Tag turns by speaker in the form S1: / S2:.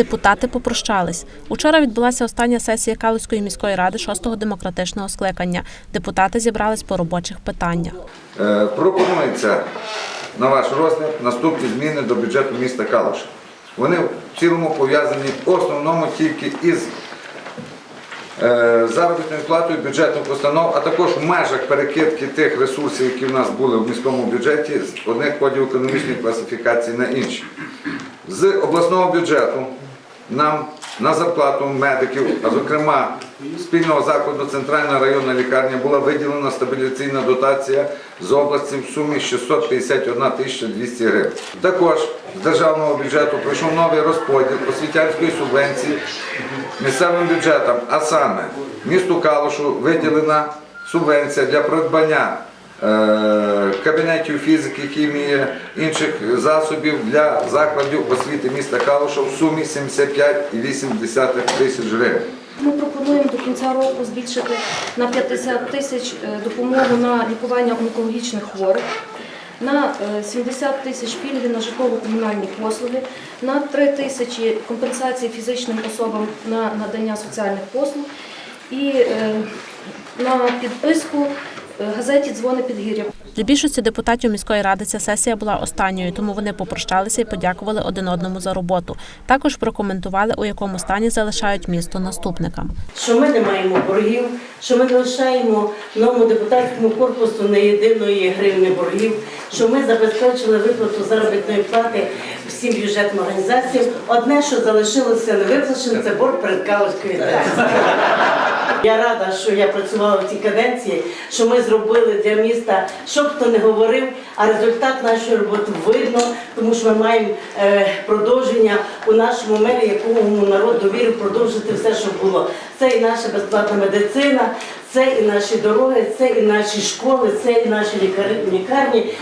S1: Депутати попрощались. Учора відбулася остання сесія Калузької міської ради шостого демократичного скликання. Депутати зібрались по робочих питаннях.
S2: Е, Пропонується на ваш розгляд наступні зміни до бюджету міста Калуша. Вони в цілому пов'язані в основному тільки із е, заробітною платою бюджетних установ, а також в межах перекидки тих ресурсів, які в нас були в міському бюджеті, з одних кодів економічної класифікації на інші. З обласного бюджету нам на зарплату медиків, а зокрема спільного закладу Центральна районна лікарня була виділена стабілізаційна дотація з області в сумі 651 тисяча 200 гривень. Також з державного бюджету пройшов новий розподіл освітянської субвенції місцевим бюджетам, а саме місту Калушу виділена субвенція для придбання кабінетів фізики, хімії, інших засобів для закладів освіти міста Калуша в сумі 75,8 тисяч гривень.
S3: Ми пропонуємо до кінця року збільшити на 50 тисяч е, допомогу на лікування онкологічних хворих, на е, 70 тисяч пільги на житлово-комунальні послуги, на 3 тисячі компенсації фізичним особам на надання соціальних послуг і е, на підписку е, газеті Дзвони Підгір'я.
S1: Для більшості депутатів міської ради ця сесія була останньою, тому вони попрощалися і подякували один одному за роботу. Також прокоментували, у якому стані залишають місто наступникам.
S4: що ми не маємо боргів, що ми не лишаємо новому депутатському корпусу не єдиної гривни боргів, що ми забезпечили виплату заробітної плати всім бюджетним організаціям. Одне, що залишилося невиплаченим, це борг перед Калузькою ТЕЦ. Я рада, що я працювала в цій каденції, що ми зробили для міста, що б хто не говорив, а результат нашої роботи видно, тому що ми маємо е, продовження у нашому мері, якому народ довірив продовжити все, що було. Це і наша безплатна медицина, це і наші дороги, це і наші школи, це і наші лікарні.